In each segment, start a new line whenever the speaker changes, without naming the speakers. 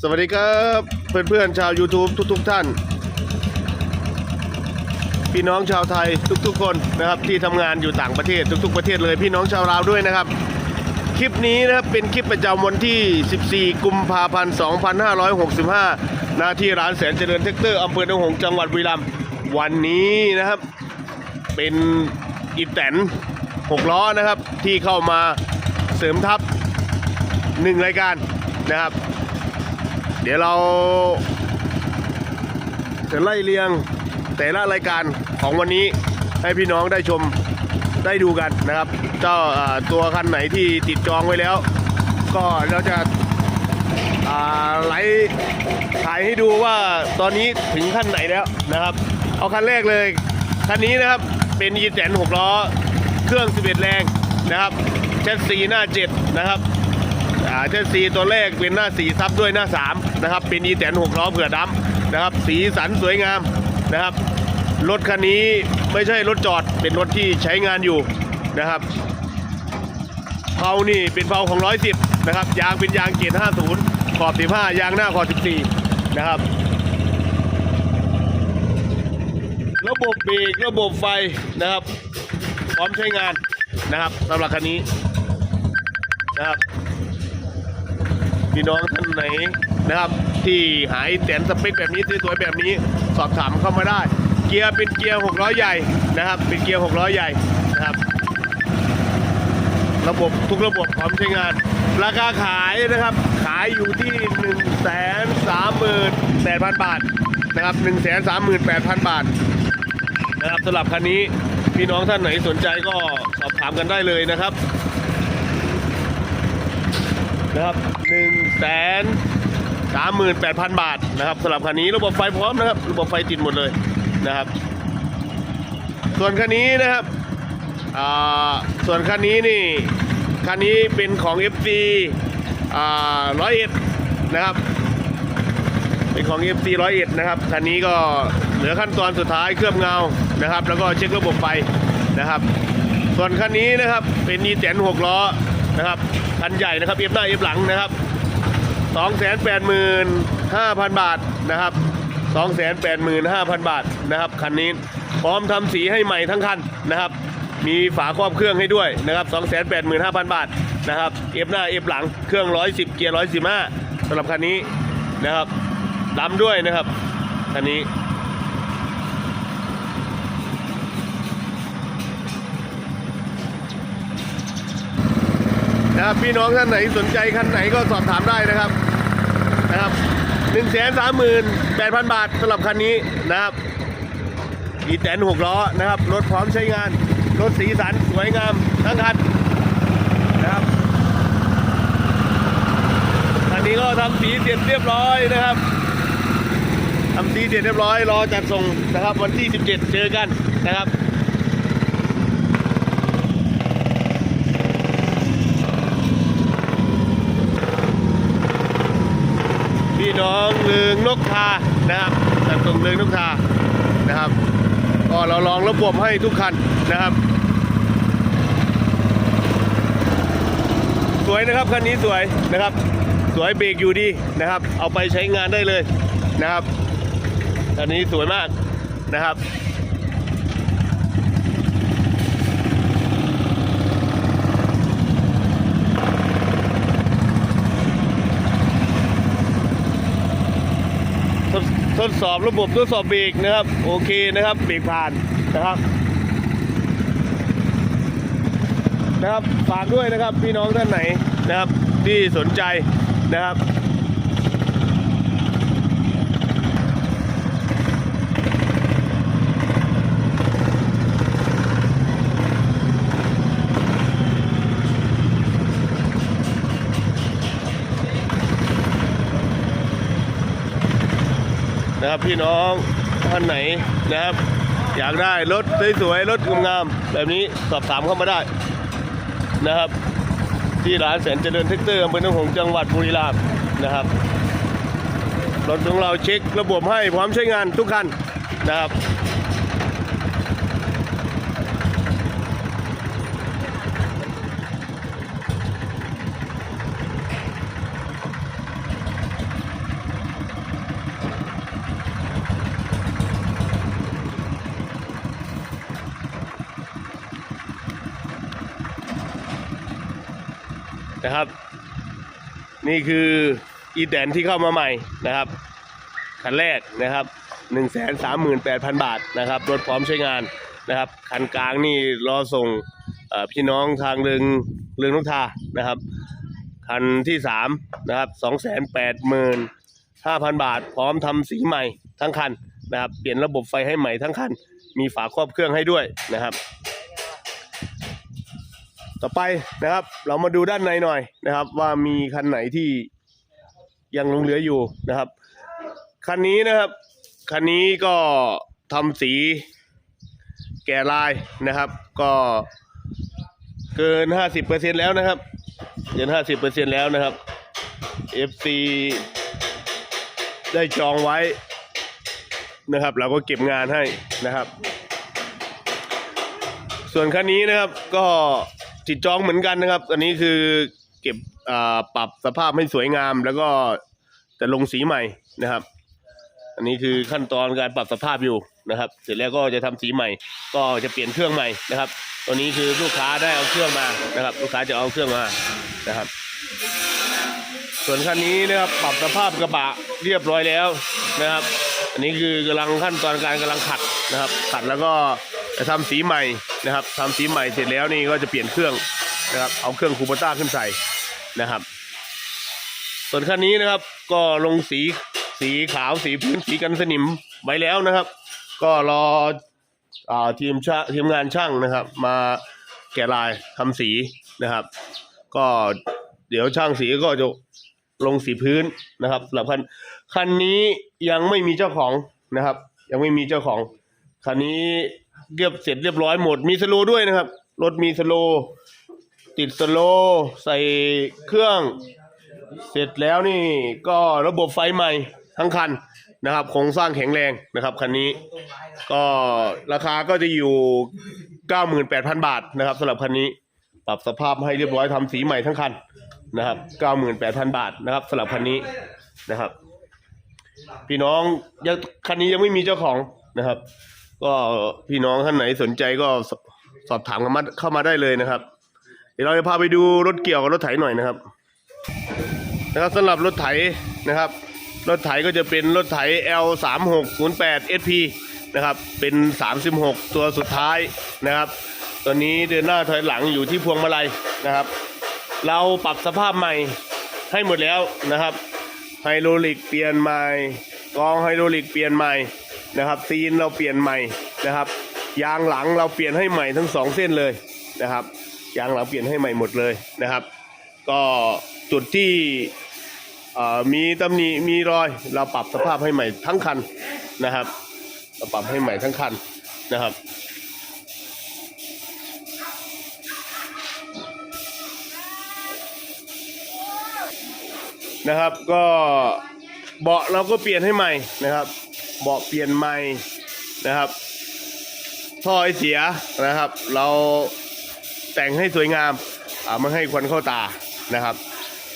สวัสดีครับเพื่อนๆชาว YouTube ทุกๆท่าน พี่น้องชาวไทยทุกๆคนนะครับที่ทำงานอยู่ต่างประเทศทุก ๆ ประเทศเลยพี่น้องชาวลาวด้วยนะครับ คลิปนี้นะครับเป็นคลิปประจำวันที่ 14 กุมภาพันธ์2565หน้าที่ร้านแสนเจริญเทคเตอร์อำเภอหนองหงส์จังหวัดบุรีรัมย์วันนี้นะครับเป็นอีแตน6ล้อนะครับที่เข้ามาเสริมทัพหนึ่งรายการนะครับ เดี๋ยวเราจะไล่เรียงแต่ละรายการของวันนี้ให้พี่น้องได้ชมได้ดูกันนะครับ เจ้าตัวคันไหนที่ติดจองไว้แล้ว ก็เราจะไลฟ์ถ่ายให้ดูว่าตอนนี้ถึงขั้นไหนแล้วนะครับ เอาคันแรกเลย คันนี้นะครับเป็นยีแสนหกล้อ เครื่อง 11 แรงนะครับแชสซีหน้า 7 นะครับ เทสซีตัวแรกเป็นหน้าสีซับด้วยหน้า3นะครับเป็นอีแตนหกล้อเผื่อดำนะครับ สีสันสวยงามนะครับ รถคันนี้ไม่ใช่รถจอดเป็นรถที่ใช้งานอยู่นะครับเพานี่เป็นเพาของ 110 นะครับ ยางเป็นยางเกรด50 ขอบ 15 ยางหน้าขอบ 14 นะครับ ระบบเบรกระบบไฟนะครับ พร้อมใช้งานนะครับสำหรับคันนี้นะครับ พี่น้องท่านไหนนะครับ ที่หายแตนสเปคแบบนี้สวยๆแบบนี้สอบถามเข้ามาได้ เกียร์เป็นเกียร์600ใหญ่นะครับ เป็นเกียร์600ใหญ่นะครับระบบทุกระบบพร้อมใช้งาน ราคาขายนะครับ ขายอยู่ที่ 1 3 8 0 0 0 บาทนะครับ1 3 8 0 0 0 บาทนะครับสำหรับคันนี้พี่น้องท่านไหนสนใจก็สอบถามกันได้เลยนะครับ นะครับหนึ่งแสนสามหมื่นแปดพันบาทนะครับสำหรับคันนี้ระบบไฟพร้อมนะครับ ระบบไฟติดหมดเลยนะครับ ส่วนคันนี้นะครับอ่าส่วนคันนี้นี่คันนี้เป็นของ FC อ่าร้อยเอ็ดนะครับเป็นของ FC ร้อยเอ็ดนะครับคันนี้ก็เหลือขั้นตอนสุดท้ายเคลือบเงานะครับ แล้วก็เช็คระบบไฟนะครับ ส่วนคันนี้นะครับเป็นอีแตนหกล้อ นะครับคันใหญ่นะครับเอฟหน้าเอฟหลังนะครับสองแสนแปดหมื่นห้าพันบาทนะครับสองแสนแปดหมื่นห้าพันบาทนะครับคันนี้พร้อมทำสีให้ใหม่ทั้งคันนะครับ มีฝาครอบเครื่องให้ด้วยนะครับสองแสนแปดหมื่นห้าพันบาทนะครับเอฟหน้าเอฟหลังเครื่องร้อยสิบเกียร์ร้อยสิบห้าสำหรับคันนี้นะครับดำด้วยนะครับคันนี้ นะครับพี่น้องท่านไหนสนใจคันไหนก็สอบถามได้นะครับนะครับหนึ่งแสนสามหมื่นแปดพันบาทสำหรับคันนี้นะครับอีแตนหกล้อนะครับรถพร้อมใช้งานรถสีสันสวยงามทั้งคันนะครับคันนี้ก็ทำสีเสร็จเรียบร้อยนะครับทำสีเสร็จเรียบร้อยรอจัดส่งนะครับ วันที่ 17 เจอกันนะครับ พี่น้องเลืองนกทานะครับจัดส่งเลืองนกทานะครับ ก็เราลองระบบให้ทุกคันนะครับ สวยนะครับคันนี้สวยนะครับ สวยเบรกอยู่ดีนะครับ เอาไปใช้งานได้เลยนะครับคันนี้สวยมากนะครับ ทดสอบระบบทดสอบเบรกนะครับ โอเคนะครับเบรกผ่านนะครับนะครับฝากด้วยนะครับพี่น้องท่านไหนนะครับที่สนใจนะครับ นะครับพี่น้องท่านไหนนะครับ อยากได้รถสวยๆรถงามๆแบบนี้สอบถามเข้ามาได้นะครับ ที่ร้านแสนเจริญเทคเตอร์อำเภอหนองหงจังหวัดบุรีรัมย์นะครับรถของเราเช็คระบบให้พร้อมใช้งานทุกคันนะครับ นะครับ นี่คืออีแตนที่เข้ามาใหม่นะครับคันแรกนะครับ1นึ่งแสนสามหมื่นแปดพันบาทนะครับรถพร้อมใช้งานนะครับคันกลางนี่รอส่งพี่น้องทางเรืองเรืองนกทานะครับคันที่สามนะครับสองแสนแปดหมื่นห้าพันบาท พร้อมทำสีใหม่ทั้งคันนะครับเปลี่ยนระบบไฟให้ใหม่ทั้งคัน มีฝาครอบเครื่องให้ด้วยนะครับ ต่อไปนะครับ เรามาดูด้านในหน่อยนะครับ ว่ามีคันไหนที่ยังลงเหลืออยู่นะครับ คันนี้นะครับ คันนี้ก็ทำสีแก่ลายนะครับ ก็เกิน 50%แล้วนะครับเกิน 50%แล้วนะครับ FC ได้จองไว้นะครับ เราก็เก็บงานให้นะครับ ส่วนคันนี้นะครับก็จิตจองเหมือนกันนะครับ อันนี้คือเก็บอ่าปรับสภาพให้สวยงาม แล้วก็จะลงสีใหม่นะครับ อันนี้คือขั้นตอนการปรับสภาพอยู่นะครับ เสร็จแล้วก็จะทำสีใหม่ ก็จะเปลี่ยนเครื่องใหม่นะครับ ตัวนี้คือลูกค้าได้เอาเครื่องมานะครับ ลูกค้าจะเอาเครื่องมานะครับ ส่วนคันนี้นะครับปรับสภาพกระบะเรียบร้อยแล้วนะครับ อันนี้คือกำลังขั้นตอนการกำลังขัดนะครับขัดแล้วก็ จะทำสีใหม่นะครับทำสีใหม่เสร็จแล้วนี่ก็จะเปลี่ยนเครื่องนะครับเอาเครื่องคูปต้าขึ้นใส่นะครับ ส่วนคันนี้นะครับ ก็ลงสีสีขาวสีพื้นสีกันสนิมไว้แล้วนะครับ ก็รออทีมช่างทีมงานช่างนะครับ มาแกะลายทำสีนะครับ ก็เดี๋ยวช่างสีก็จะลงสีพื้นนะครับสำหรับคันคันนี้ยังไม่มีเจ้าของนะครับ ยังไม่มีเจ้าของคันนี้ เรียบเสร็จเรียบร้อยหมด มีสโลด้วยนะครับ รถมีสโล ติดสโล ใส่เครื่อง เสร็จแล้วนี่ก็ระบบไฟใหม่ทั้งคันนะครับโครงสร้างแข็งแรงนะครับคันนี้ ก็ราคาก็จะอยู่ 98,000 บาทนะครับสำหรับคันนี้ ปรับสภาพให้เรียบร้อยทำสีใหม่ทั้งคันนะครับ 98,000 บาทนะครับสำหรับคันนี้นะครับ พี่น้องยังคันนี้ยังไม่มีเจ้าของนะครับ ก็พี่น้องท่านไหนสนใจก็สอบถามเข้ามาเข้ามาได้เลยนะครับ เดี๋ยวเราจะพาไปดูรถเกี่ยวกับรถไถหน่อยนะครับ นะครับสำหรับรถไถนะครับ รถไถก็จะเป็นรถไถ L 3 6 0 8 SP นะครับเป็น 36 ตัวสุดท้ายนะครับตัวนี้เดินหน้าถอยหลังอยู่ที่พวงมาลัยนะครับ เราปรับสภาพใหม่ให้หมดแล้วนะครับไฮโดรลิกเปลี่ยนใหม่กองไฮโดรลิกเปลี่ยนใหม่ นะครับซีนเราเปลี่ยนใหม่นะครับ ยางหลังเราเปลี่ยนให้ใหม่ทั้งสองเส้นเลยนะครับ ยางหลังเปลี่ยนให้ใหม่หมดเลยนะครับ ก็จุดที่มีตำหนิมีรอยเราปรับสภาพให้ใหม่ทั้งคันนะครับเราปรับให้ใหม่ทั้งคันนะครับนะครับก็เบาะเราก็เปลี่ยนให้ใหม่นะครับ เบาะเปลี่ยนใหม่นะครับ ท่อไอเสียนะครับ เราแต่งให้สวยงามอ่าไม่ให้ควันเข้าตานะครับ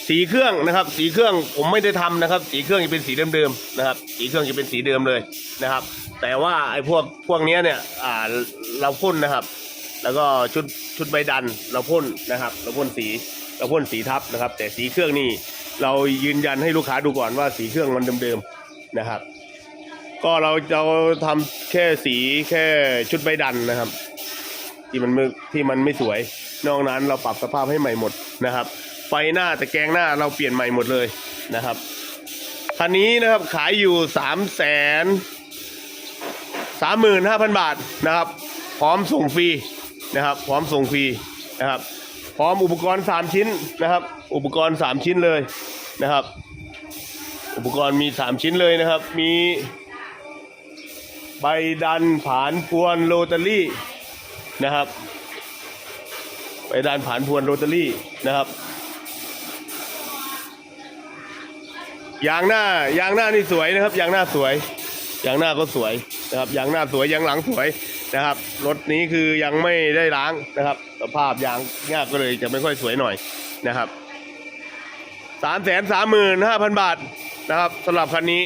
สีเครื่องนะครับ สีเครื่องผมไม่ได้ทำนะครับ สีเครื่องจะเป็นสีเดิมๆนะครับ สีเครื่องจะเป็นสีเดิมเลยนะครับ แต่ว่าไอ้พวกพวกเนี้ยเนี่ยอ่าเราพ่นนะครับ แล้วก็ชุดชุดใบดันเราพ่นนะครับ เราพ่นสีเราพ่นสีทับนะครับ แต่สีเครื่องนี่เรายืนยันให้ลูกค้าดูก่อนว่าสีเครื่องมันเดิมๆนะครับ ก็เราจะทำแค่สีแค่ชุดใบดันนะครับ ที่มันไม่ที่มันไม่สวย นอกนั้นเราปรับสภาพให้ใหม่หมดนะครับ ไฟหน้าตะแกงหน้าเราเปลี่ยนใหม่หมดเลยนะครับคันนี้นะครับขายอยู่สามแสนสามหมื่นห้าพันบาทนะครับ พร้อมส่งฟรีนะครับ พร้อมส่งฟรีนะครับ พร้อมอุปกรณ์สามชิ้นนะครับ อุปกรณ์สามชิ้นเลยนะครับ อุปกรณ์มีสามชิ้นเลยนะครับ มี ใบดันผานพวนโรตารี่นะครับ ใบดันผานพวนโรตารี่นะครับยางหน้ายางหน้านี่สวยนะครับยางหน้าสวยยางหน้าก็สวยนะครับยางหน้าสวยยางหลังสวยนะครับรถนี้คือยังไม่ได้ล้างนะครับ สภาพยางยากก็เลยจะไม่ค่อยสวยหน่อยนะครับสามแสนสามหมื่นห้าพันบาทนะครับสำหรับคันนี้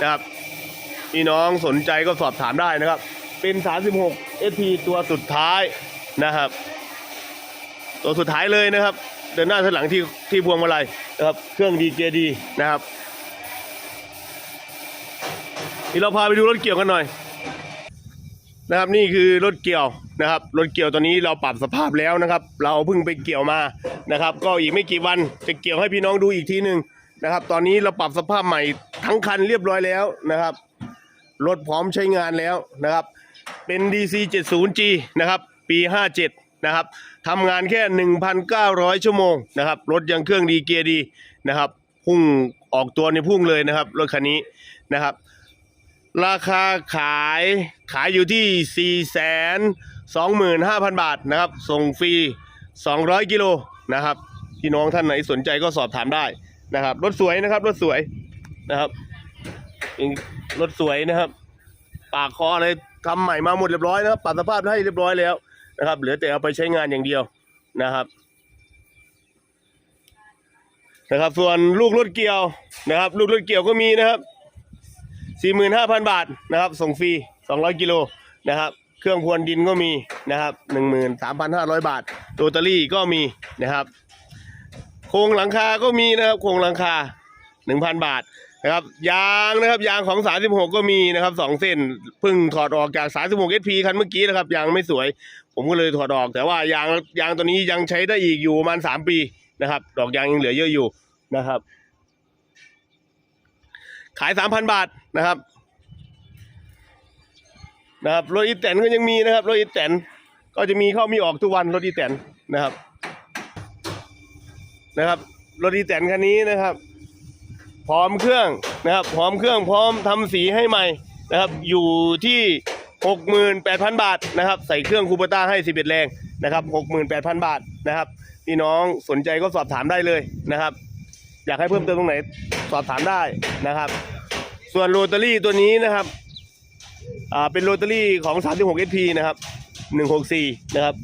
นะครับ พี่น้องสนใจก็สอบถามได้นะครับ เป็น 36 SP ตัวสุดท้ายนะครับ ตัวสุดท้ายเลยนะครับ เดินหน้าถอยหลังที่ที่พวงมาลัยนะครับ เครื่องดีเจดีนะครับนี่เราพาไปดูรถเกี่ยวกันหน่อยนะครับนี่คือรถเกี่ยวนะครับรถเกี่ยวตัวนี้เราปรับสภาพแล้วนะครับ เราเพิ่งไปเกี่ยวมานะครับ ก็อีกไม่กี่วันจะเกี่ยวให้พี่น้องดูอีกทีหนึ่งนะครับ ตอนนี้เราปรับสภาพใหม่ทั้งคันเรียบร้อยแล้วนะครับ รถพร้อมใช้งานแล้วนะครับ เป็น DC 70G นะครับ ปี 57 นะครับทำงานแค่ 1,900 ชั่วโมงนะครับ รถยังเครื่องดีเกียร์ดีนะครับ พุ่งออกตัวในพุ่งเลยนะครับ รถคันนี้นะครับ ราคาขายขายอยู่ที่ 4 2 5 0 0 0 บาทนะครับ ส่งฟรี 200 กิโลนะครับพี่น้องท่านไหนสนใจก็สอบถามได้นะครับ รถสวยนะครับ รถสวยนะครับ รถสวยนะครับ ปากคออะไรทำใหม่มาหมดเรียบร้อยนะครับปรับสภาพให้เรียบร้อยแล้วนะครับ เหลือแต่เอาไปใช้งานอย่างเดียวนะครับนะครับ ส่วนลูกรถเกี่ยวนะครับ ลูกรถเกี่ยวก็มีนะครับสี่หมื่นห้าพันบาทนะครับ ส่งฟรีสองร้อยกิโลนะครับ เครื่องพรวนดินก็มีนะครับหนึ่งหมื่นสามพันห้าร้อยบาทโรตารี่ก็มีนะครับ โครงหลังคาก็มีนะครับ โครงหลังคาหนึ่งพันบาท นะครับยางนะครับยางของ 36 ก็มีนะครับสองเส้นเพิ่งถอดออกจาก 36 SP คันเมื่อกี้นะครับยางไม่สวย ผมก็เลยถอดออก แต่ว่ายางยางตัวนี้ยังใช้ได้อีกอยู่ประมาณ 3 ปีนะครับ ดอกยางยังเหลือเยอะอยู่นะครับ ขาย 3,000 บาทนะครับนะครับรถอีแตนก็ยังมีนะครับรถอีแตนก็จะมีเข้ามีออกทุกวันรถอีแตนนะครับ นะครับรถอีแตนคันนี้นะครับ พร้อมเครื่องนะครับพร้อมเครื่องพร้อมทำสีให้ใหม่นะครับอยู่ที่ 68,000 บาทนะครับใส่เครื่องคูปต้าให้ 11 แรงนะครับ68,000 บาทนะครับพี่น้องสนใจก็สอบถามได้เลยนะครับ อยากให้เพิ่มเติมตรงไหนสอบถามได้นะครับ ส่วนโรตารี่ตัวนี้นะครับอ่าเป็นโรตารี่ของ 36 SP นะครับ 164 นะครับ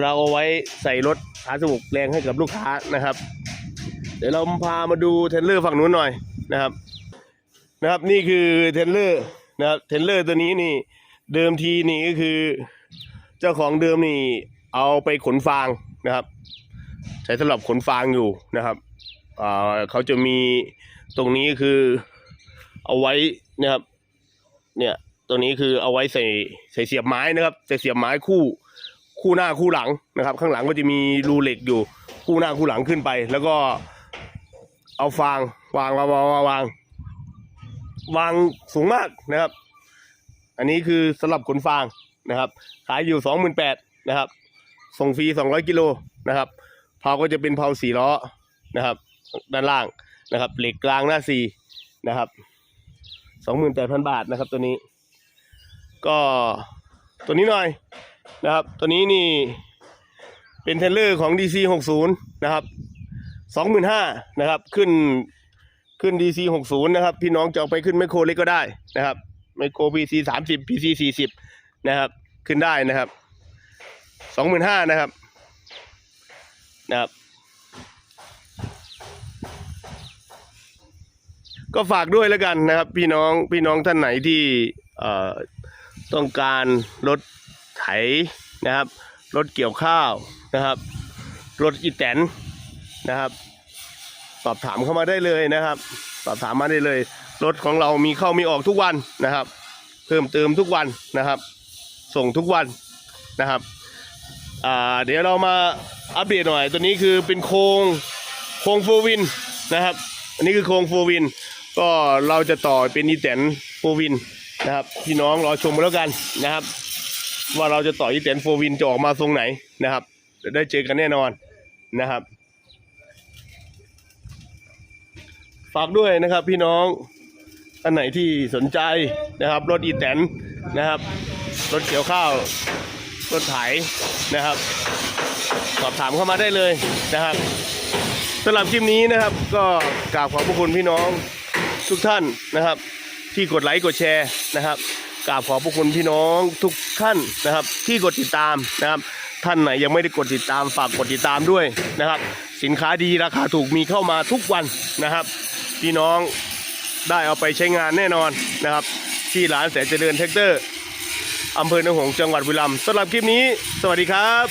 เราเอาไว้ใส่รถ36แรงให้กับลูกค้านะครับ เดี๋ยวเราพามาดูเทรลเลอร์ฝั่งนู้นหน่อยนะครับ นะครับนี่คือเทรลเลอร์นะครับเทรลเลอร์ตัวนี้นี่เดิมทีนี่ก็คือ เจ้าของเดิมนี่เอาไปขนฟางนะครับ ใช้สำหรับขนฟางอยู่นะครับเขาจะมีตรงนี้คือเอาไว้นะครับ เนี่ยตัวนี้คือเอาไว้ใส่ใส่เสียบไม้นะครับใส่เสียบไม้คู่คู่หน้าคู่หลังนะครับ ข้างหลังก็จะมีรูเหล็กอยู่คู่หน้าคู่หลังขึ้นไป แล้วก็ เอาฟางวางวางวางวางวางวางสูงมากนะครับ อันนี้คือสำหรับขนฟางนะครับ ขายอยู่สองหมื่นแปดนะครับ ส่งฟรีสองร้อยกิโลนะครับเพาก็จะเป็นเพาสี่ล้อนะครับ ด้านล่างนะครับ เหล็กกลางหน้าสี่นะครับสองหมื่นแปดพันบาทนะครับ ตัวนี้ ก็ตัวนี้หน่อยนะครับ ตัวนี้นี่เป็นเทรลเลอร์ของ DC 60 นะครับ สองหมื่นห้านะครับ ขึ้นขึ้น DC หกศูนย์นะครับ พี่น้องจะเอาไปขึ้นไมโครเล็กก็ได้นะครับไมโคร PC สามสิบ PC สี่สิบนะครับ ขึ้นได้นะครับสองหมื่นห้านะครับนะครับ ก็ฝากด้วยแล้วกันนะครับ พี่น้องพี่น้องท่านไหนที่เอ่อต้องการรถไถนะครับ รถเกี่ยวข้าวนะครับ รถอีแตน นะครับ สอบถามเข้ามาได้เลยนะครับ สอบถามมาได้เลย รถของเรามีเข้ามีออกทุกวันนะครับ เพิ่มเติมทุกวันนะครับ ส่งทุกวันนะครับเดี๋ยวเรามาอัปเดตหน่อย ตัวนี้คือเป็นโครงโครงโฟวินนะครับ อันนี้คือโครงโฟวิน ก็เราจะต่อเป็นอีแตนโฟวินนะครับพี่น้องรอชมกันแล้วกันนะครับ ว่าเราจะต่ออีแตนโฟวินจะออกมาทรงไหนนะครับได้เจอกันแน่นอนนะครับ ฝากด้วยนะครับพี่น้องท่านไหนที่สนใจนะครับ รถอีแตนนะครับ รถเกี่ยวข้าว รถไถนะครับ สอบถามเข้ามาได้เลยนะครับสำหรับคลิปนี้นะครับ ก็กราบขอบพระคุณพี่น้องทุกท่านนะครับ ที่กดไลค์กดแชร์นะครับกราบขอบพระคุณพี่น้องทุกท่านนะครับ ที่กดติดตามนะครับ ท่านไหนยังไม่ได้กดติดตามฝากกดติดตามด้วยนะครับ สินค้าดีราคาถูกมีเข้ามาทุกวันนะครับ พี่น้องได้เอาไปใช้งานแน่นอนนะครับ ที่ร้านแสนเจริญแท็กเตอร์อำเภอหนองหงส์จังหวัดบุรีรัมย์สำหรับคลิปนี้ สวัสดีครับ